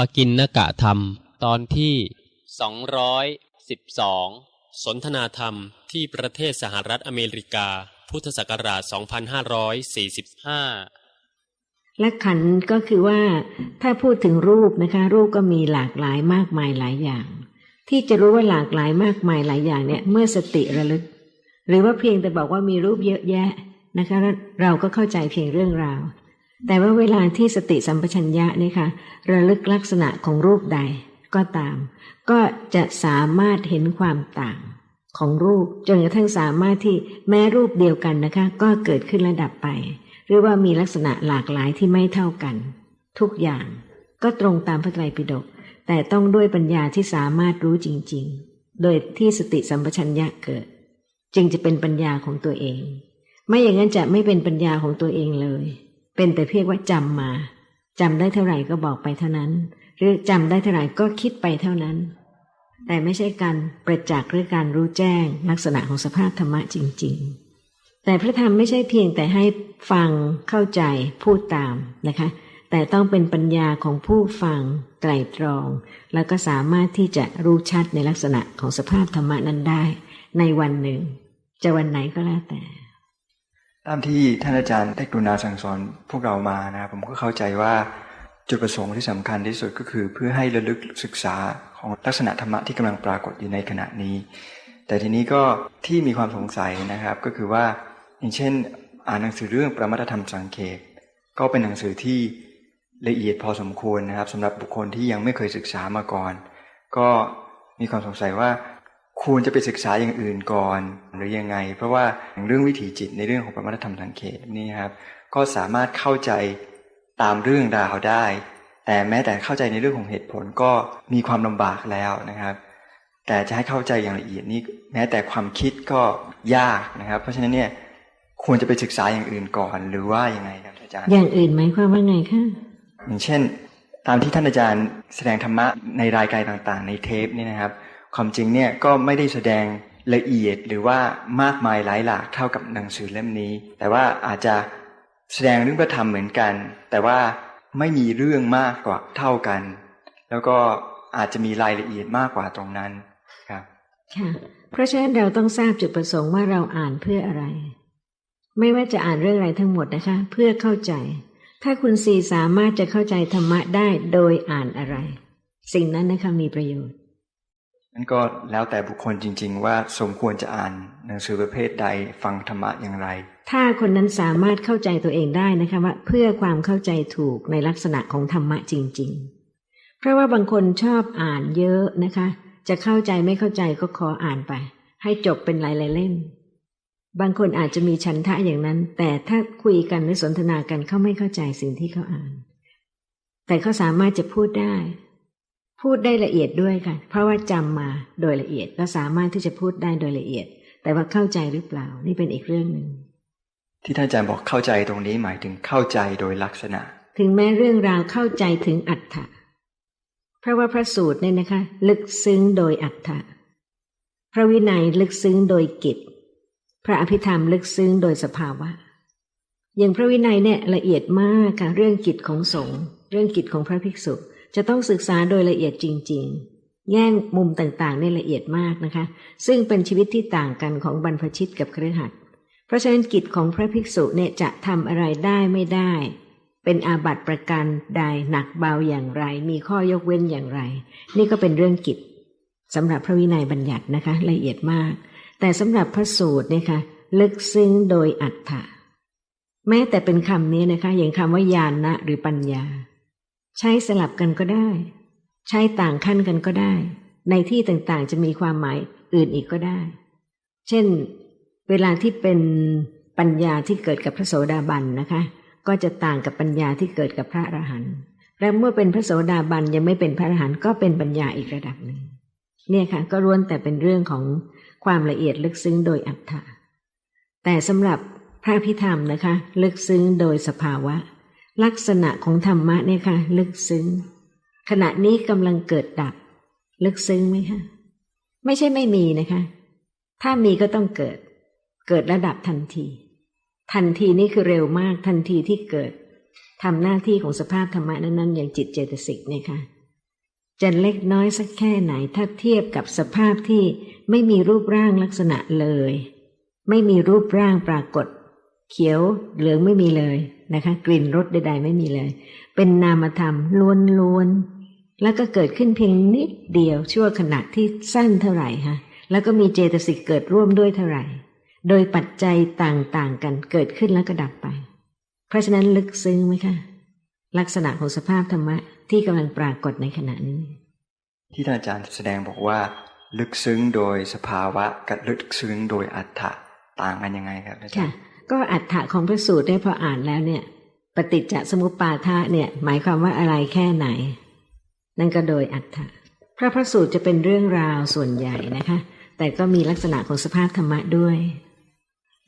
ปกินนกะธรรม ตอนที่ 212 สนทนาธรรมที่ประเทศสหรัฐอเมริกา พุทธศักราช 2545 และขันก็คือว่า ถ้าพูดถึงรูปนะคะ รูปก็มีหลากหลายมากมายหลายอย่าง ที่จะรู้ว่าหลากหลายมากมายหลายอย่างเนี่ย เมื่อสติระลึก หรือว่าเพียงแต่บอกว่ามีรูปเยอะแยะนะคะ เราก็เข้าใจเพียงเรื่องราว แต่ว่าเวลาที่สติสัมปชัญญะเนี่ยค่ะระลึกลักษณะของรูปใดก็ตาม ก็จะสามารถเห็นความต่างของรูปจนกระทั่งสามารถที่แม้รูปเดียวกันนะคะ ก็เกิดขึ้นระดับไป หรือว่ามีลักษณะหลากหลายที่ไม่เท่ากัน ทุกอย่างก็ตรงตามพระไตรปิฎกแต่ต้องด้วยปัญญาที่สามารถรู้จริง ๆ โดยที่สติสัมปชัญญะเกิด จึงจะเป็นปัญญาของตัวเอง ไม่อย่างนั้นจะไม่เป็นปัญญาของตัวเองเลย เป็นแต่เพียงว่าจำมา จำได้เท่าไหร่ก็บอกไปเท่านั้น หรือจำได้เท่าไหร่ก็คิดไปเท่านั้น แต่ไม่ใช่การประจักษ์หรือการรู้แจ้งลักษณะของสภาพธรรมะจริง ๆ แต่พระธรรมไม่ใช่เพียงแต่ให้ฟังเข้าใจพูดตามนะคะ แต่ต้องเป็นปัญญาของผู้ฟังไตรตรอง แล้วก็สามารถที่จะรู้ชัดในลักษณะของสภาพธรรมะนั้นได้ ในวันหนึ่ง จะวันไหนก็แล้วแต่ ตามที่ท่านอาจารย์ได้กรุณาสั่งสอนพวกเรามานะครับผมก็เข้าใจว่าจุดประสงค์ที่สำคัญที่สุดก็คือ เพื่อให้ระลึกศึกษาของลักษณะธรรมะที่กำลังปรากฏอยู่ในขณะนี้ แต่ทีนี้ก็ที่มีความสงสัยนะครับก็คือว่าอย่างเช่น อ่านหนังสือเรื่องประมาทธรรมสังเขปก็เป็นหนังสือที่ละเอียดพอสมควรนะครับสำหรับบุคคลที่ยังไม่เคยศึกษามาก่อน ก็มีความสงสัยว่า ควรจะไปศึกษาอย่างอื่นก่อน หรือยังไง เพราะว่าอย่างเรื่องวิถีจิตในเรื่องของประมาทธรรมสังเขปนี่ครับก็สามารถเข้าใจตามเรื่องราวได้ แต่แม้แต่เข้าใจในเรื่องของเหตุผลก็มีความลำบากแล้วนะครับ แต่จะให้เข้าใจอย่างละเอียดนี้แม้แต่ความคิดก็ยากนะครับ เพราะฉะนั้นเนี่ยควรจะไปศึกษาอย่างอื่นก่อนหรือว่ายังไงครับอาจารย์ อย่างอื่นหมายความว่าไงคะอย่างเช่น ตามที่ท่านอาจารย์แสดงธรรมะในรายการต่างๆ ในเทปนี่นะครับ ความจริงเนี่ยก็ไม่ได้แสดงละเอียดหรือว่ามากมายหลายหลากเท่ากับหนังสือเล่มนี้ แต่ว่าอาจจะแสดงเรื่องพระธรรมเหมือนกัน แต่ว่าไม่มีเรื่องมากกว่าเท่ากัน แล้วก็อาจจะมีรายละเอียดมากกว่าตรงนั้นครับค่ะเพราะฉะนั้นเราต้องทราบจุดประสงค์ว่าเราอ่านเพื่ออะไร ไม่ว่าจะอ่านเรื่องอะไรทั้งหมดนะคะ เพื่อเข้าใจ ถ้าคุณสีสามารถจะเข้าใจธรรมะได้โดยอ่านอะไร สิ่งนั้นนะคะมีประโยชน์ นั่นก็แล้วแต่บุคคลจริง ๆ ว่าสมควรจะอ่านหนังสือประเภทใดฟังธรรมะอย่างไร ถ้าคนนั้นสามารถเข้าใจตัวเองได้นะคะว่าเพื่อความเข้าใจถูกในลักษณะของธรรมะจริง ๆ เพราะว่าบางคนชอบอ่านเยอะนะคะ จะเข้าใจไม่เข้าใจก็ขออ่านไป ให้จบเป็นหลายๆเล่ม บางคนอาจจะมีชันทะอย่างนั้น แต่ถ้าคุยกันหรือสนทนากันเขาไม่เข้าใจสิ่งที่เขาอ่าน แต่เขาสามารถจะพูดได้ พูดได้ละเอียดด้วยค่ะ เพราะว่าจำมาโดยละเอียดก็สามารถที่จะพูดได้โดยละเอียด แต่ว่าเข้าใจหรือเปล่า นี่เป็นอีกเรื่องหนึ่งที่ท่านอาจารย์บอกเข้าใจตรงนี้หมายถึงเข้าใจโดยลักษณะ ถึงแม้เรื่องราวเข้าใจถึงอัตถะเพราะว่าพระสูตรเนี่ยนะคะ ลึกซึ้งโดยอัตถะพระวินัยลึกซึ้งโดยกิจ พระอภิธรรมลึกซึ้งโดยสภาวะ อย่างพระวินัยเนี่ยละเอียดมากค่ะเรื่องกิจของสงฆ์เรื่องกิจของพระภิกษุ จะต้องศึกษาโดยละเอียดจริง ๆ แง่มุมต่างๆเนี่ยละเอียดมากนะคะ ซึ่งเป็นชีวิตที่ต่างกันของบรรพชิตกับเครือขัดเพราะฉะนั้นกิจของพระภิกษุเนี่ยจะทำอะไรได้ไม่ได้ เป็นอาบัติประการใดหนักเบาอย่างไร มีข้อยกเว้นอย่างไร นี่ก็เป็นเรื่องกิจสำหรับพระวินัยบัญญัตินะคะ ละเอียดมาก แต่สำหรับพระสูตรเนี่ยค่ะลึกซึ้งโดยอัตถะแม้แต่เป็นคำนี้นะคะอย่างคำว่าญาณนะหรือปัญญา ใช้สลับกันก็ได้ ใช้ต่างขั้นกันก็ได้ ในที่ต่างๆ จะมีความหมายอื่นอีกก็ได้ เช่น เวลาที่เป็นปัญญาที่เกิดกับพระโสดาบันนะคะ ก็จะต่างกับปัญญาที่เกิดกับพระอรหันต์และเมื่อเป็นพระโสดาบันยังไม่เป็นพระอรหันต์ก็เป็นปัญญาอีกระดับหนึ่งเนี่ยค่ะ ก็ล้วนแต่เป็นเรื่องของความละเอียดลึกซึ้งโดยอัตถะแต่สำหรับพระพิธรรมนะคะ ลึกซึ้งโดยสภาวะ ลักษณะของธรรมะเนี่ยค่ะ ลึกซึ้ง ขณะนี้กำลังเกิดดับ ลึกซึ้งไหมคะไม่ใช่ไม่มีนะคะ ถ้ามีก็ต้องเกิด เกิดระดับทันที ทันทีนี่คือเร็วมากทันทีที่เกิดทำหน้าที่ของสภาพธรรมะนั้นๆ อย่างจิตเจตสิกเนี่ยค่ะจะเล็กน้อยสักแค่ไหน ถ้าเทียบกับสภาพที่ไม่มีรูปร่างลักษณะเลย ไม่มีรูปร่างปรากฏ เขียวเหลืองไม่มีเลยนะคะ กลิ่นรสใด ๆ ไม่มีเลย เป็นนามธรรมล้วนๆแล้วก็เกิดขึ้นเพียงนิดเดียวชั่วขณะที่สั้นเท่าไหร่ฮะแล้วก็มีเจตสิกเกิดร่วมด้วยเท่าไหร่ โดยปัจจัยต่างๆ กันเกิดขึ้นแล้วก็ดับไป เพราะฉะนั้นลึกซึ้งไหมคะลักษณะของสภาพธรรมะที่กำลังปรากฏในขณะนี้ ที่ท่านอาจารย์แสดงบอกว่า ลึกซึ้งโดยสภาวะกับลึกซึ้งโดยอัตถะต่างกันยังไงครับอาจาค่ะรย์ ก็อัฏฐะของพระสูตรได้พออ่านแล้วเนี่ย ปฏิจจสมุปบาทะเนี่ย หมายความว่าอะไรแค่ไหน นั่นก็โดยอัฏฐะพระพระสูตรจะเป็นเรื่องราวส่วนใหญ่นะคะ แต่ก็มีลักษณะของสภาพธรรมะด้วย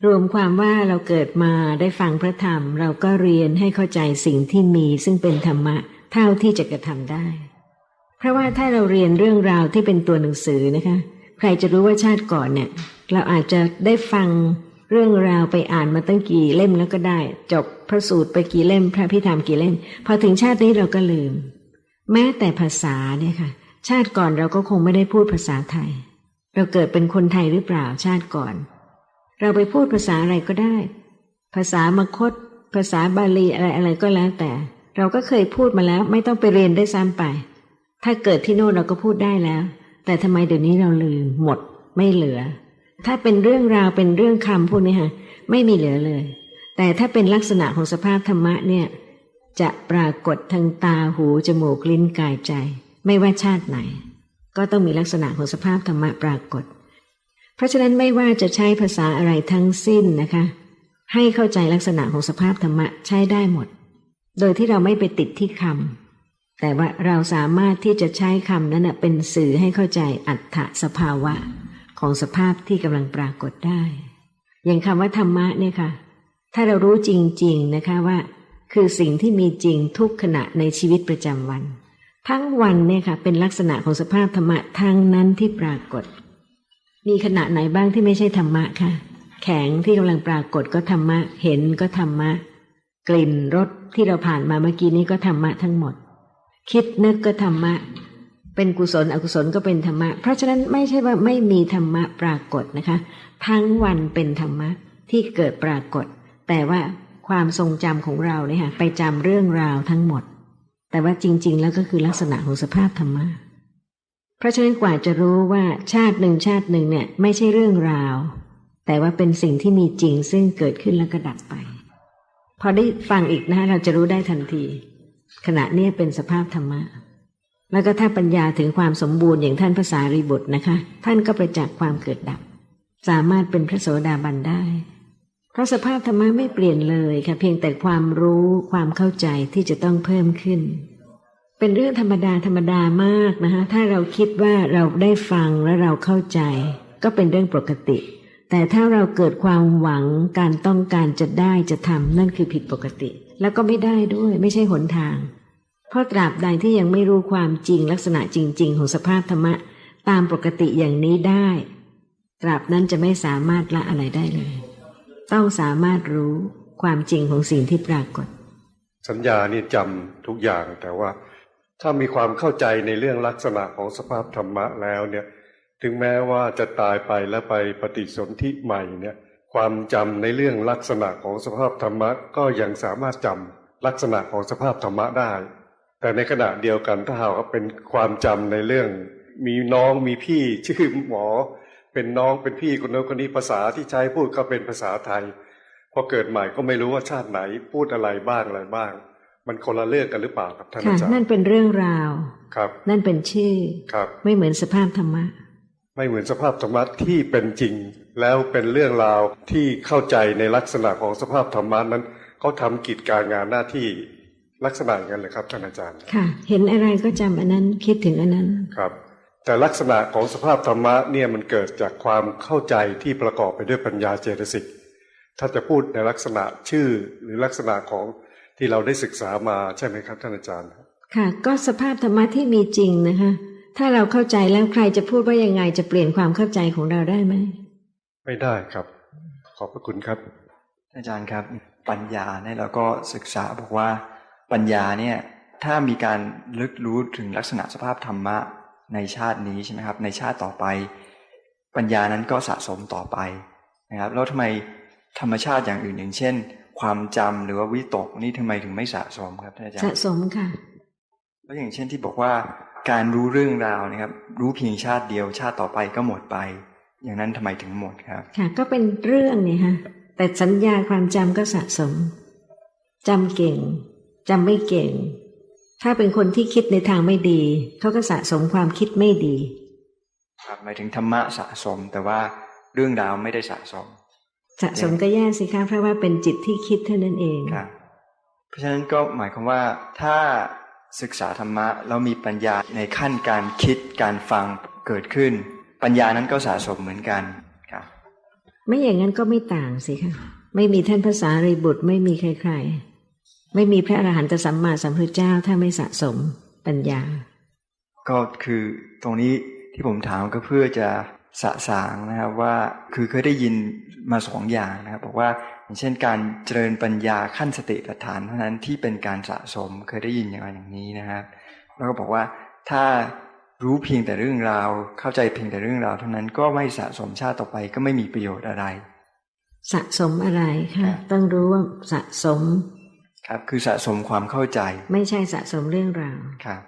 รวมความว่าเราเกิดมาได้ฟังพระธรรม เราก็เรียนให้เข้าใจสิ่งที่มี ซึ่งเป็นธรรมะเท่าที่จะกระทำได้ เพราะว่าถ้าเราเรียนเรื่องราวที่เป็นตัวหนังสือนะคะ ใครจะรู้ว่าชาติก่อนเนี่ย เราอาจจะได้ฟัง เรื่องราวไปอ่านมาตั้งกี่เล่มแล้วก็ได้ จบพระสูตรไปกี่เล่ม พระพิธรรมกี่เล่ม พอถึงชาตินี้เราก็ลืม แม้แต่ภาษาเนี่ยค่ะ ชาติก่อนเราก็คงไม่ได้พูดภาษาไทย เราเกิดเป็นคนไทยหรือเปล่าชาติก่อน เราไปพูดภาษาอะไรก็ได้ ภาษามคต ภาษาบาลีอะไรอะไรก็แล้วแต่ เราก็เคยพูดมาแล้ว ไม่ต้องไปเรียนได้ซ้ำไป ถ้าเกิดที่โน่นเราก็พูดได้แล้ว แต่ทำไมเดี๋ยวนี้เราลืมหมดไม่เหลือ ถ้าเป็นเรื่องราวเป็นเรื่องคำพวกนี้ค่ะไม่มีเหลือเลย แต่ถ้าเป็นลักษณะของสภาพธรรมะเนี่ยจะปรากฏทางตาหูจมูกลิ้นกายใจ ไม่ว่าชาติไหน ก็ต้องมีลักษณะของสภาพธรรมะปรากฏ เพราะฉะนั้นไม่ว่าจะใช้ภาษาอะไรทั้งสิ้นนะคะ ให้เข้าใจลักษณะของสภาพธรรมะใช้ได้หมด โดยที่เราไม่ไปติดที่คำแต่ว่าเราสามารถที่จะใช้คำนั้นเป็นสื่อให้เข้าใจอัตถสภาวะ ของสภาพที่กำลังปรากฏได้ อย่างคำว่าธรรมะเนี่ยค่ะ ถ้าเรารู้จริง ๆนะคะว่า คือสิ่งที่มีจริงทุกขณะในชีวิตประจำวัน ทั้งวันเนี่ยค่ะ เป็นลักษณะของสภาพธรรมะทั้งนั้นที่ปรากฏ มีขณะไหนบ้างที่ไม่ใช่ธรรมะค่ะ แข็งที่กำลังปรากฏก็ธรรมะ เห็นก็ธรรมะ กลิ่นรสที่เราผ่านมาเมื่อกี้นี้ก็ธรรมะทั้งหมด คิดนึกก็ธรรมะ เป็นกุศลอกุศลก็เป็นธรรมะ เพราะฉะนั้นไม่ใช่ว่าไม่มีธรรมะปรากฏนะคะ ทั้งวันเป็นธรรมะที่เกิดปรากฏ แต่ว่าความทรงจำของเราเนี่ยค่ะไปจำเรื่องราวทั้งหมด แต่ว่าจริง ๆ แล้วก็คือลักษณะของสภาพธรรมะเพราะฉะนั้นกว่าจะรู้ว่าชาติหนึ่งชาติหนึ่งเนี่ยไม่ใช่เรื่องราว แต่ว่าเป็นสิ่งที่มีจริงซึ่งเกิดขึ้นแล้วก็ดับไป พอได้ฟังอีกนะคะเราจะรู้ได้ทันที ขณะนี้เป็นสภาพธรรมะ แล้วก็ถ้าปัญญาถึงความสมบูรณ์อย่างท่านภาษารีบุตรนะคะ ท่านก็ประจักษ์ความเกิดดับ สามารถเป็นพระโสดาบันได้เพราะสภาพธรรมะไม่เปลี่ยนเลยค่ะเพียงแต่ความรู้ความเข้าใจที่จะต้องเพิ่มขึ้น เป็นเรื่องธรรมดาธรรมดามากนะคะถ้าเราคิดว่าเราได้ฟังและเราเข้าใจ ก็เป็นเรื่องปกติ แต่ถ้าเราเกิดความหวังการต้องการจะได้จะทำนั่นคือผิดปกติ แล้วก็ไม่ได้ด้วยไม่ใช่หนทาง เพราะตราบใดที่ยังไม่รู้ความจริงลักษณะจริง ๆ ของสภาพธรรมะตามปกติอย่างนี้ได้ ตราบนั้นจะไม่สามารถละอะไรได้เลย ต้องสามารถรู้ความจริงของสิ่งที่ปรากฏ สัญญานี่จำทุกอย่างแต่ว่า ถ้ามีความเข้าใจในเรื่องลักษณะของสภาพธรรมะแล้วเนี่ย ถึงแม้ว่าจะตายไปแล้วไปปฏิสนธิใหม่เนี่ย ความจำในเรื่องลักษณะของสภาพธรรมะก็ยังสามารถจำลักษณะของสภาพธรรมะได้ แต่ในขณะเดียวกันถ้าหากว่าเป็นความจำในเรื่อง มีน้องมีพี่ชื่อหมอ เป็นน้องเป็นพี่คนโน้นคนนี้ภาษาที่ใช้พูดก็เป็นภาษาไทยพอเกิดใหม่ก็ไม่รู้ว่าชาติไหนพูดอะไรบ้างอะไรบ้าง มันคนละเรื่องกันหรือเปล่าครับท่านค่ะอาจารนั่นย์เป็นเรื่องราวครับ นั่นเป็นชื่อครับ ไม่เหมือนสภาพธรรมะ ไม่เหมือนสภาพธรรมะที่เป็นจริง แล้วเป็นเรื่องราวที่เข้าใจในลักษณะของสภาพธรรมะนั้นเขาทำกิจการงานหน้าที่ ลักษณะอย่างนั้นเลยครับท่านอาจารย์ ค่ะ เห็นอะไรก็จำอันนั้นคิดถึงอันนั้นครับ แต่ลักษณะของสภาพธรรมะเนี่ยมันเกิดจากความเข้าใจที่ประกอบไปด้วยปัญญาเจตสิกถ้าจะพูดในลักษณะชื่อหรือลักษณะของที่เราได้ศึกษามาใช่ไหมครับท่านอาจารย์ ค่ะ ก็สภาพธรรมะที่มีจริงนะคะ ถ้าเราเข้าใจแล้วใครจะพูดว่ายังไงจะเปลี่ยนความเข้าใจของเราได้ไหมไม่ได้ครับ ขอบพระคุณครับ อาจารย์ครับ ปัญญาเนี่ยเราก็ศึกษาบอกว่า ปัญญาเนี่ยถ้ามีการลึกรู้ถึงลักษณะสภาพธรรมะในชาตินี้ใช่ไหมครับ ในชาติต่อไป ปัญญานั้นก็สะสมต่อไปนะครับแล้วทำไมธรรมชาติอย่างอื่นอย่างเช่น ความจำหรือว่าวิตกนี่ทำไมถึงไม่สะสมครับท่านอาจารสะย์สมค่ะแล้วอย่างเช่นที่บอกว่าการรู้เรื่องราวนะครับ รู้เพียงชาติเดียวชาติต่อไปก็หมดไป อย่างนั้นทำไมถึงหมดครับ ค่ะ ก็เป็นเรื่องเนี่ยฮะแต่สัญญาความจำก็สะสมจำเก่ง จำไม่เก่ง ถ้าเป็นคนที่คิดในทางไม่ดี เขาก็สะสมความคิดไม่ดี ครับหมายถึงธรรมะสะสม แต่ว่าเรื่องราวไม่ได้สะสม สะสมก็แย่สิคะเพราะว่าเป็นจิตที่คิดเท่านั้นเองครับเพราะฉะนั้นก็หมายความว่าถ้าศึกษาธรรมะแล้วมีปัญญาในขั้นการคิดการฟังเกิดขึ้น ปัญญานั้นก็สะสมเหมือนกันครับไม่อย่างนั้นก็ไม่ต่างสิคะไม่มีท่านภาษารีบุตรไม่มีใครๆ ไม่มีพระอรหันตสัมมาสัมพุทธเจ้าถ้าไม่สะสมปัญญา ก็คือตรงนี้ที่ผมถามก็เพื่อจะสะสางนะครับว่าคือเคยได้ยินมาสองอย่างนะครับบอกว่าอย่างเช่นการเจริญปัญญาขั้นสติปัฏฐานเท่านั้นที่เป็นการสะสมเคยได้ยินอย่างไรอย่างนี้นะครับแล้วก็บอกว่าถ้ารู้เพียงแต่เรื่องราว เข้าใจเพียงแต่เรื่องราวเท่านั้นก็ไม่สะสมชาติต่อไปก็ไม่มีประโยชน์อะไร สะสมอะไรครัคะบต้องรู้ว่าสะสม ครับคือสะสมความเข้าใจ ไม่ใช่สะสมเรื่องราวครับ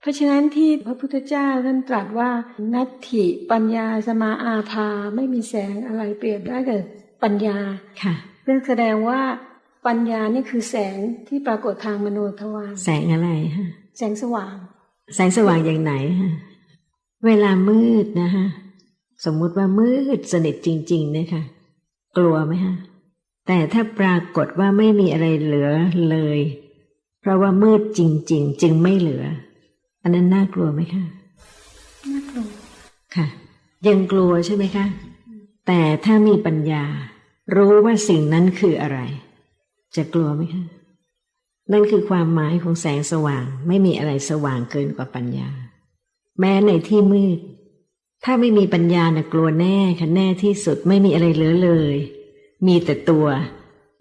เพราะฉะนั้นที่พระพุทธเจ้าท่านตรัสว่า นัตถิปัญญาสมาอาภาไม่มีแสงอะไรเปรียบได้กับปัญญาค่ะเรื่องแสดงว่าปัญญานี่คือแสงที่ปรากฏทางมโนทวารแสงอะไรฮะแสงสว่าง แสงสว่างอย่างไหนฮะเวลามืดนะฮะสมมุติว่ามืดสนิทจริง ๆ เนี่ยค่ะ กลัวไหมฮะ แต่ถ้าปรากฏว่าไม่มีอะไรเหลือเลย เพราะว่ามืดจริง ๆ จึงไม่เหลือ อันนั้นน่ากลัวไหมคะน่ากลัวค่ะ ยังกลัวใช่ไหมคะแต่ถ้ามีปัญญา รู้ว่าสิ่งนั้นคืออะไร จะกลัวไหมคะนั่นคือความหมายของแสงสว่าง ไม่มีอะไรสว่างเกินกว่าปัญญา แม้ในที่มืด ถ้าไม่มีปัญญานะกลัวแน่ค่ะแน่ที่สุดไม่มีอะไรเหลือเลย มีแต่ตัว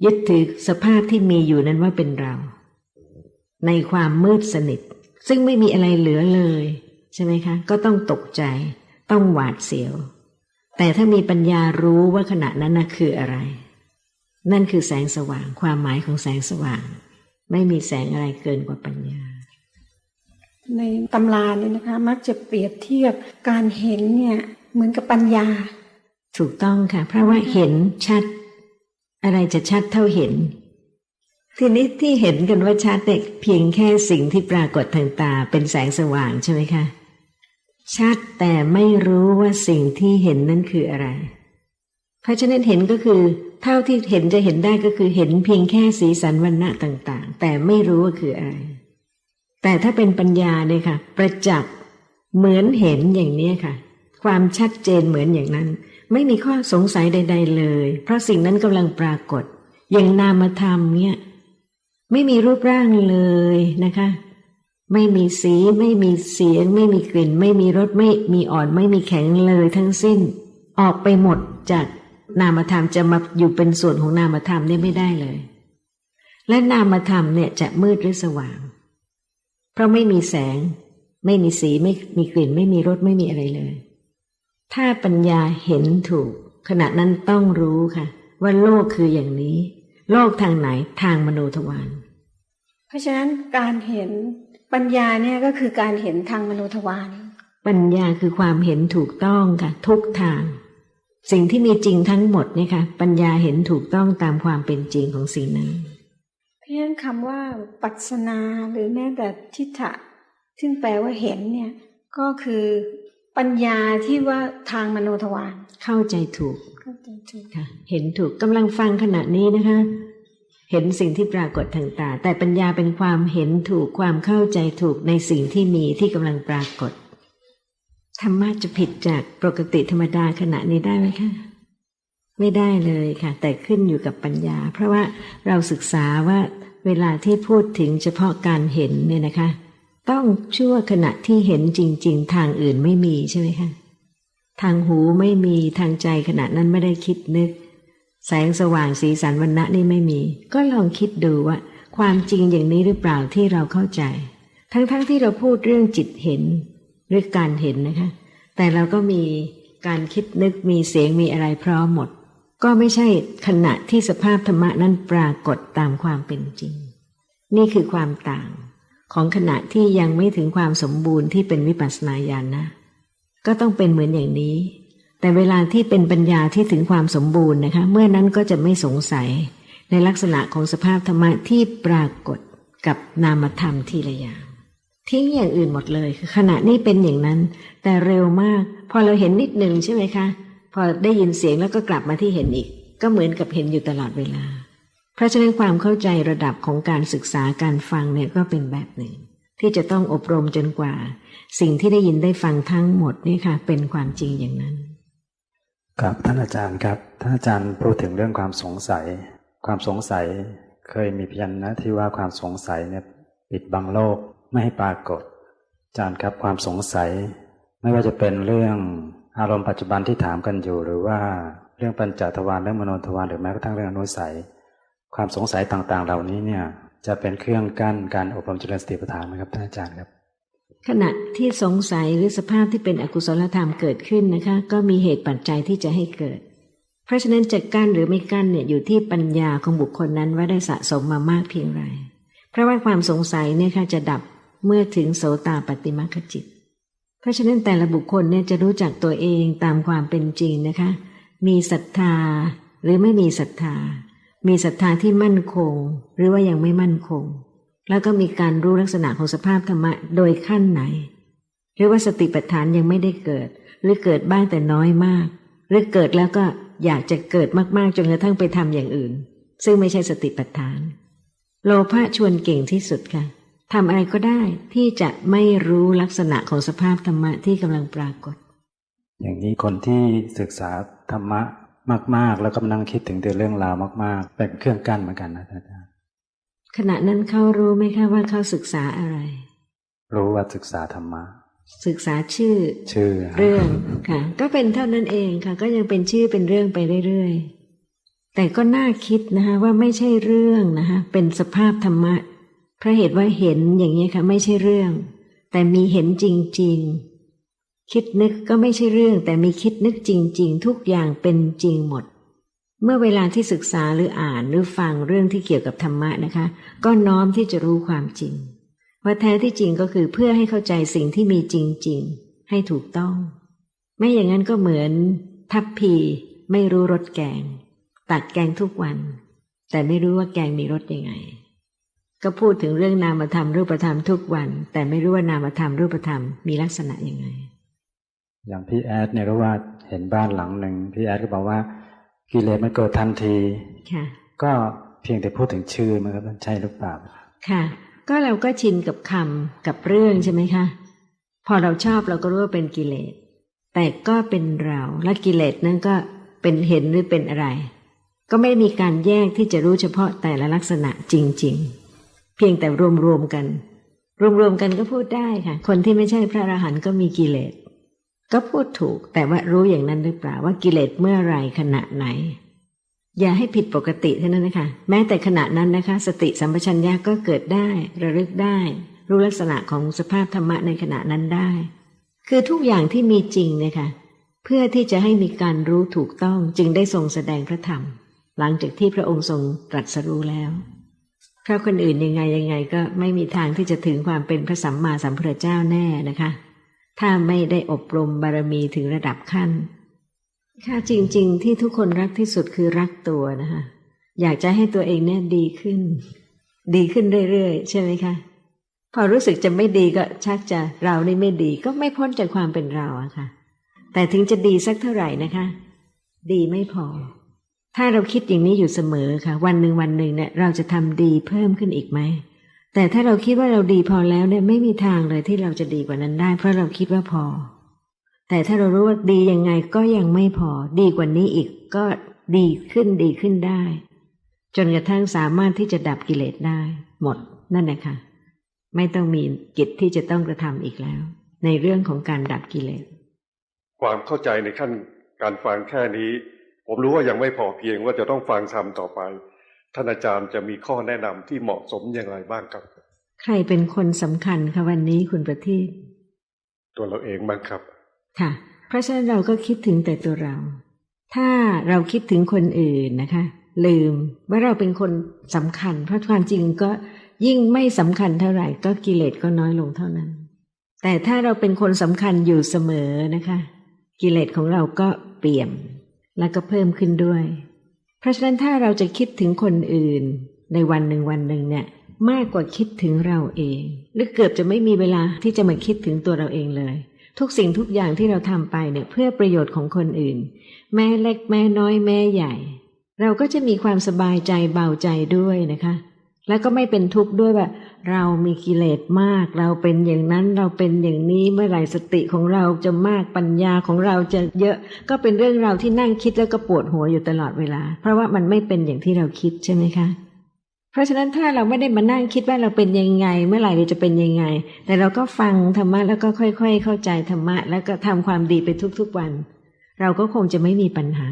ยึดถือสภาพที่มีอยู่นั้นว่าเป็นเรา ในความมืดสนิท ซึ่งไม่มีอะไรเหลือเลย ใช่ไหมคะ ก็ต้องตกใจ ต้องหวาดเสียว แต่ถ้ามีปัญญารู้ว่าขณะนั้นนะคืออะไร นั่นคือแสงสว่าง ความหมายของแสงสว่าง ไม่มีแสงอะไรเกินกว่าปัญญาในตำราเนี่ยนะคะ มักจะเปรียบเทียบการเห็นเนี่ยเหมือนกับปัญญา ถูกต้องค่ะ เพราะว่าเห็นชัด อะไรจะชัดเท่าเห็น ทีนี้ที่เห็นกันว่าชัดเนี่ยเพียงแค่สิ่งที่ปรากฏทางตาเป็นแสงสว่างใช่ไหมคะ ชัดแต่ไม่รู้ว่าสิ่งที่เห็นนั้นคืออะไร เพราะฉะนั้นเห็นก็คือ เท่าที่เห็นจะเห็นได้ก็คือเห็นเพียงแค่สีสันวันณะต่างๆ แต่ไม่รู้ว่าคืออะไร แต่ถ้าเป็นปัญญาเนี่ยค่ะ ประจักษ์เหมือนเห็นอย่างนี้ค่ะ ความชัดเจนเหมือนอย่างนั้น ไม่มีข้อสงสัยใด ๆ เลย เพราะสิ่งนั้นกำลังปรากฏ อย่างนามธรรมเนี่ยไม่มีรูปร่างเลยนะคะ ไม่มีสี ไม่มีเสียง ไม่มีกลิ่น ไม่มีรสไม่มีอ่อน ไม่มีแข็งเลยทั้งสิ้น ออกไปหมดจากนามธรรมจะมาอยู่เป็นส่วนของนามธรรมเนี่ยไม่ได้เลย และนามธรรมเนี่ยจะมืดหรือสว่าง เพราะไม่มีแสง ไม่มีสีไม่มีกลิ่น ไม่มีรสไม่มีอะไรเลย ถ้าปัญญาเห็นถูก ขณะนั้นต้องรู้ค่ะ ว่าโลกคืออย่างนี้ โลกทางไหนทางมโนทวารเพราะฉะนั้นการเห็นปัญญาเนี่ยก็คือการเห็นทางมโนทวารปัญญาคือความเห็นถูกต้องค่ะ ทุกทาง สิ่งที่มีจริงทั้งหมดเนี่ยค่ะ ปัญญาเห็นถูกต้องตามความเป็นจริงของสิ่งนั้นเพราะฉะนั้นคำว่า ปัสนาหรือแม้แต่ทิฏฐะซึ่งแปลว่าเห็นเนี่ย ก็คือ ปัญญาที่ว่าทางมโนทวารเข้าใจถูกเข้าใจถูกค่ะ เห็นถูกกำลังฟังขณะนี้นะคะ เห็นสิ่งที่ปรากฏทางตา แต่ปัญญาเป็นความเห็นถูกความเข้าใจถูกในสิ่งที่มีที่กำลังปรากฏธรรมะจะผิดจากปกติธรรมดาขณะนี้ได้ไหมคะไม่ได้เลยค่ะ แต่ขึ้นอยู่กับปัญญา เพราะว่าเราศึกษาว่าเวลาที่พูดถึงเฉพาะการเห็นเนี่ยนะคะ ต้องชั่วขณะที่เห็นจริง ๆ ทางอื่นไม่มีใช่ไหมคะทางหูไม่มีทางใจขณะนั้นไม่ได้คิดนึก แสงสว่างสีสันวันณะนี่ไม่มี ก็ลองคิดดูว่า ความจริงอย่างนี้หรือเปล่าที่เราเข้าใจ ทั้งๆทที่เราพูดเรื่องจิตเห็นหรือการเห็นนะคะ แต่เราก็มีการคิดนึกมีเสียงมีอะไรพร้อมหมด ก็ไม่ใช่ขณะที่สภาพธรรมะนั้นปรากฏตามความเป็นจริง นี่คือความต่าง ของขณะที่ยังไม่ถึงความสมบูรณ์ที่เป็นวิปัสสนาญาณนะ ก็ต้องเป็นเหมือนอย่างนี้ แต่เวลาที่เป็นปัญญาที่ถึงความสมบูรณ์นะคะ เมื่อนั้นก็จะไม่สงสัยในลักษณะของสภาพธรรมะที่ปรากฏกับนามธรรมทีละอย่างทิ้งอย่างอื่นหมดเลยคือขณะนี้เป็นอย่างนั้น แต่เร็วมาก พอเราเห็นนิดหนึ่งใช่ไหมคะ พอได้ยินเสียงแล้วก็กลับมาที่เห็นอีก ก็เหมือนกับเห็นอยู่ตลอดเวลา เพราะฉะนั้นความเข้าใจระดับของการศึกษาการฟังเนี่ยก็เป็นแบบหนึ่ง ที่จะต้องอบรมจนกว่า สิ่งที่ได้ยินได้ฟังทั้งหมดนี่ค่ะ เป็นความจริงอย่างนั้นครับท่านอาจารย์ครับท่านอาจารย์พูดถึงเรื่องความสงสัย ความสงสัยเคยมีพยัญชนะที่ว่าความสงสัยเนี่ยปิดบังโลกไม่ให้ปรากฏอาจารย์ครับความสงสัย ไม่ว่าจะเป็นเรื่องอารมณ์ปัจจุบันที่ถามกันอยู่ หรือว่าเรื่องปัญจทวารเรื่องมโนทวารหรือแม้กระทั่งเรื่องอนุสัย ความสงสัยต่างๆ เหล่านี้เนี่ยจะเป็นเครื่องกั้นการอบรมเจริญสติปัฏฐานไหมครับท่านอาจารย์ครับ ขณะที่สงสัยหรือสภาพที่เป็นอกุศลธรรมเกิดขึ้นนะคะ ก็มีเหตุปัจจัยที่จะให้เกิด เพราะฉะนั้นจะกั้นหรือไม่กั้นเนี่ยอยู่ที่ปัญญาของบุคคลนั้นว่าได้สะสมมามากเพียงไร เพราะว่าความสงสัยเนี่ยค่ะจะดับเมื่อถึงโสตาปฏิมาคจิต เพราะฉะนั้นแต่ละบุคคลเนี่ยจะรู้จักตัวเองตามความเป็นจริงนะคะ มีศรัทธาหรือไม่มีศรัทธา มีศรัทธาที่มั่นคง หรือว่ายังไม่มั่นคง แล้วก็มีการรู้ลักษณะของสภาพธรรมะโดยขั้นไหน หรือว่าสติปัฏฐานยังไม่ได้เกิด หรือเกิดบ้างแต่น้อยมาก หรือเกิดแล้วก็อยากจะเกิดมากๆจนกระทั่งไปทำอย่างอื่น ซึ่งไม่ใช่สติปัฏฐาน โลภะชวนเก่งที่สุดค่ะทำอะไรก็ได้ที่จะไม่รู้ลักษณะของสภาพธรรมะที่กำลังปรากฏ อย่างนี้คนที่ศึกษาธรรมะ มาก ๆ แล้วก็มานั่งคิดถึงแต่เรื่องราวมาก ๆ เป็นเครื่องกั้นเหมือนกันนะท่านอาจารย์ขณะนั้นเขารู้ไหมคะว่าเขาศึกษาอะไร รู้ว่าศึกษาธรรมะศึกษาชื่อ ชื่อ เรื่องค่ะ ก็เป็นเท่านั้นเองค่ะ ก็ยังเป็นชื่อเป็นเรื่องไปเรื่อยๆแต่ก็น่าคิดนะคะว่าไม่ใช่เรื่องนะคะเป็นสภาพธรรมะเพราะเหตุว่าเห็นอย่างนี้ยค่ะ ไม่ใช่เรื่อง แต่มีเห็นจริง ๆ คิดนึกก็ไม่ใช่เรื่องแต่มีคิดนึกจริง ๆ ทุกอย่างเป็นจริงหมด เมื่อเวลาที่ศึกษาหรืออ่านหรือฟังเรื่องที่เกี่ยวกับธรรมะนะคะ ก็น้อมที่จะรู้ความจริง ว่าแท้ที่จริงก็คือเพื่อให้เข้าใจสิ่งที่มีจริง ๆ ให้ถูกต้อง ไม่อย่างนั้นก็เหมือน ทัพพีไม่รู้รสแกง ตักแกงทุกวัน แต่ไม่รู้ว่าแกงมีรสยังไง ก็พูดถึงเรื่องนามธรรมรูปธรรมทุกวัน แต่ไม่รู้ว่านามธรรมรูปธรรมมีลักษณะยังไง อย่างพี่แอดเนี่ยก็ว่าเห็นบ้านหลังหนึ่งพี่แอดก็บอกว่ากิเลสมันเกิดทันทีค่ะก็เพียงแต่พูดถึงชื่อมันก็ใช่หรือเปล่าค่ะ ก็เราก็ชินกับคำกับเรื่องใช่ไหมคะพอเราชอบเราก็รู้ว่าเป็นกิเลส แต่ก็เป็นเราและกิเลสนั้นก็เป็นเห็นหรือเป็นอะไร ก็ไม่มีการแยกที่จะรู้เฉพาะแต่ละลักษณะจริง ๆ เพียงแต่รวมๆกัน รวมๆกันก็พูดได้ค่ะ คนที่ไม่ใช่พระอรหันต์ก็มีกิเลส ก็พูดถูกแต่ว่ารู้อย่างนั้นหรือเปล่าว่ากิเลสเมื่อไรขณะไหน อย่าให้ผิดปกติเท่านั้นนะคะ แม้แต่ขณะนั้นนะคะ สติสัมปชัญญะก็เกิดได้ ระลึกได้ รู้ลักษณะของสภาพธรรมะในขณะนั้นได้ คือทุกอย่างที่มีจริงเนี่ยค่ะเพื่อที่จะให้มีการรู้ถูกต้องจึงได้ทรงแสดงพระธรรม หลังจากที่พระองค์ทรงตรัสรู้แล้วพระคนอื่นยังไงยังไงก็ไม่มีทางที่จะถึงความเป็นพระสัมมาสัมพุทธเจ้าแน่นะคะ ถ้าไม่ได้อบรมบารมีถึงระดับขั้น ค่ะจริง ๆ ที่ทุกคนรักที่สุดคือรักตัวนะคะ อยากจะให้ตัวเองเนี่ยดีขึ้น ดีขึ้นเรื่อยๆ ใช่ไหมคะ พอรู้สึกจะไม่ดีก็ชักจะเรานี่ไม่ดีก็ไม่พ้นจากความเป็นเราอะค่ะ แต่ถึงจะดีสักเท่าไหร่นะคะ ดีไม่พอ ถ้าเราคิดอย่างนี้อยู่เสมอค่ะ วันหนึ่งวันหนึ่งเนี่ยเราจะทำดีเพิ่มขึ้นอีกไหม แต่ถ้าเราคิดว่าเราดีพอแล้วเนี่ยไม่มีทางเลยที่เราจะดีกว่านั้นได้ เพราะเราคิดว่าพอ แต่ถ้าเรารู้ว่าดียังไงก็ยังไม่พอ ดีกว่านี้อีกก็ดีขึ้นดีขึ้นได้ จนกระทั่งสามารถที่จะดับกิเลสได้ หมดนั่นแหละค่ะไม่ต้องมีกิจที่จะต้องกระทำอีกแล้ว ในเรื่องของการดับกิเลส ความเข้าใจในขั้นการฟังแค่นี้ ผมรู้ว่ายังไม่พอเพียงว่าจะต้องฟังทำต่อไป ท่านอาจารย์จะมีข้อแนะนำที่เหมาะสมอย่างไรบ้างครับ ใครเป็นคนสำคัญคะวันนี้คุณประทีปตัวเราเองบ้างครับ ค่ะ เพราะฉะนั้นเราก็คิดถึงแต่ตัวเรา ถ้าเราคิดถึงคนอื่นนะคะ ลืมว่าเราเป็นคนสำคัญ เพราะความจริงก็ยิ่งไม่สำคัญเท่าไหร่ ก็กิเลสก็น้อยลงเท่านั้น แต่ถ้าเราเป็นคนสำคัญอยู่เสมอนะคะ กิเลสของเราก็เปี่ยม แล้วก็เพิ่มขึ้นด้วย เพราะฉะนั้นถ้าเราจะคิดถึงคนอื่น ในวันหนึ่งวันหนึ่งเนี่ยมากกว่าคิดถึงเราเอง หรือเกือบจะไม่มีเวลาที่จะมาคิดถึงตัวเราเองเลย ทุกสิ่งทุกอย่างที่เราทำไปเนี่ยเพื่อประโยชน์ของคนอื่น แม่เล็กแม่น้อยแม่ใหญ่ เราก็จะมีความสบายใจเบาใจด้วยนะคะ แล้วก็ไม่เป็นทุกข์ด้วยว่าเรามีกิเลสมาก เราเป็นอย่างนั้นเราเป็นอย่างนี้เมื่อไหร่สติของเราจะมากปัญญาของเราจะเยอะ ก็เป็นเรื่องเราที่นั่งคิดแล้วก็ปวดหัวอยู่ตลอดเวลา เพราะว่ามันไม่เป็นอย่างที่เราคิดใช่ไหมคะ เพราะฉะนั้นถ้าเราไม่ได้มานั่งคิดว่าเราเป็นยังไง เมื่อไหร่เราจะเป็นยังไง แต่เราก็ฟังธรรมะแล้วก็ค่อย ๆ เข้าใจธรรมะ แล้วก็ทำความดีไปทุกๆวัน เราก็คงจะไม่มีปัญหา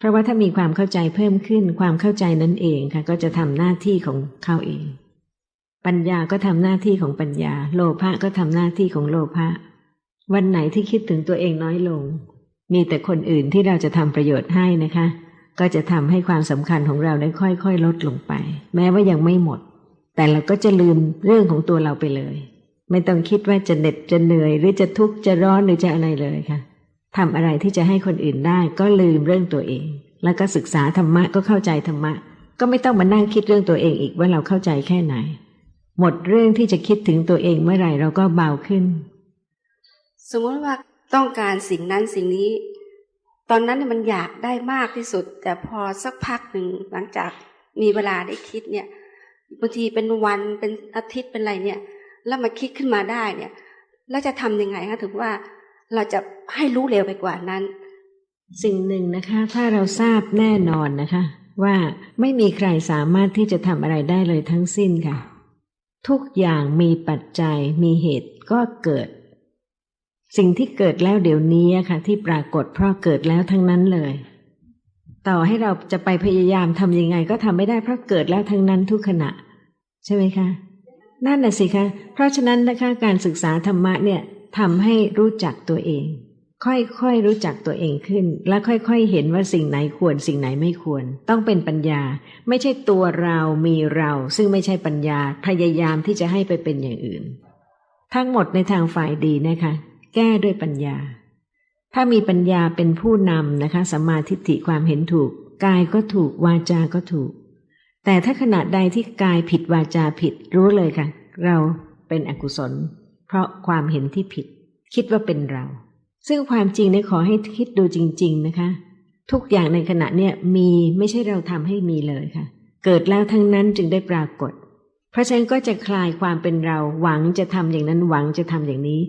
เพราะว่าถ้ามีความเข้าใจเพิ่มขึ้น ความเข้าใจนั้นเองค่ะก็จะทำหน้าที่ของเขาเอง ปัญญาก็ทำหน้าที่ของปัญญา โลภะก็ทำหน้าที่ของโลภะวันไหนที่คิดถึงตัวเองน้อยลง มีแต่คนอื่นที่เราจะทำประโยชน์ให้นะคะ ก็จะทำให้ความสำคัญของเราได้ค่อยๆ ลดลงไป แม้ว่ายังไม่หมด แต่เราก็จะลืมเรื่องของตัวเราไปเลย ไม่ต้องคิดว่าจะเหน็ดจะเหนื่อยหรือจะทุกข์จะร้อนหรือจะอะไรเลยค่ะ ทำอะไรที่จะให้คนอื่นได้ก็ลืมเรื่องตัวเอง แล้วก็ศึกษาธรรมะก็เข้าใจธรรมะ ก็ไม่ต้องมานั่งคิดเรื่องตัวเองอีกว่าเราเข้าใจแค่ไหน หมดเรื่องที่จะคิดถึงตัวเองเมื่อไหร่เราก็เบาขึ้น สมมติว่าต้องการสิ่งนั้นสิ่งนี้ ตอนนั้นเนี่ยมันอยากได้มากที่สุด แต่พอสักพักหนึ่งหลังจากมีเวลาได้คิดเนี่ยบางทีเป็นวันเป็นอาทิตย์เป็นอะไรเนี่ย แล้วมาคิดขึ้นมาได้เนี่ย แล้วจะทำยังไงคะถึงว่า เราจะให้รู้เร็วไปกว่านั้น สิ่งหนึ่งนะคะ ถ้าเราทราบแน่นอนนะคะ ว่าไม่มีใครสามารถที่จะทำอะไรได้เลยทั้งสิ้นค่ะ ทุกอย่างมีปัจจัยมีเหตุก็เกิด สิ่งที่เกิดแล้วเดี๋ยวนี้ค่ะ ที่ปรากฏเพราะเกิดแล้วทั้งนั้นเลย ต่อให้เราจะไปพยายามทำยังไง ก็ทำไม่ได้เพราะเกิดแล้วทั้งนั้นทุกขณะ ใช่ไหมคะนั่นน่ะสิคะ เพราะฉะนั้นนะคะการศึกษาธรรมะเนี่ย ทำให้รู้จักตัวเอง ค่อยๆรู้จักตัวเองขึ้น และค่อยๆเห็นว่าสิ่งไหนควรสิ่งไหนไม่ควร ต้องเป็นปัญญา ไม่ใช่ตัวเรามีเรา ซึ่งไม่ใช่ปัญญาพยายามที่จะให้ไปเป็นอย่างอื่น ทั้งหมดในทางฝ่ายดีนะคะ แก้ด้วยปัญญา ถ้ามีปัญญาเป็นผู้นำนะคะสัมมาทิฏฐิความเห็นถูก กายก็ถูกวาจาก็ถูก แต่ถ้าขณะใดที่กายผิดวาจาผิดรู้เลยค่ะ เราเป็นอกุศล เพราะความเห็นที่ผิด คิดว่าเป็นเรา ซึ่งความจริงเนี่ยขอให้คิดดูจริง ๆนะคะ ทุกอย่างในขณะเนี่ยมีไม่ใช่เราทำให้มีเลยค่ะ เกิดแล้วทั้งนั้นจึงได้ปรากฏ เพราะฉะนั้นก็จะคลายความเป็นเรา หวังจะทำอย่างนั้นหวังจะทำอย่างนี้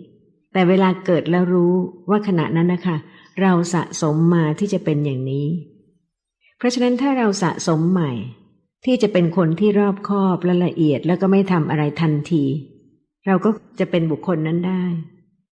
แต่เวลาเกิดแล้วรู้ว่าขณะนั้นนะคะ เราสะสมมาที่จะเป็นอย่างนี้ เพราะฉะนั้นถ้าเราสะสมใหม่ที่จะเป็นคนที่รอบคอบและละเอียดแล้วก็ไม่ทำอะไรทันที เราก็จะเป็นบุคคลนั้นได้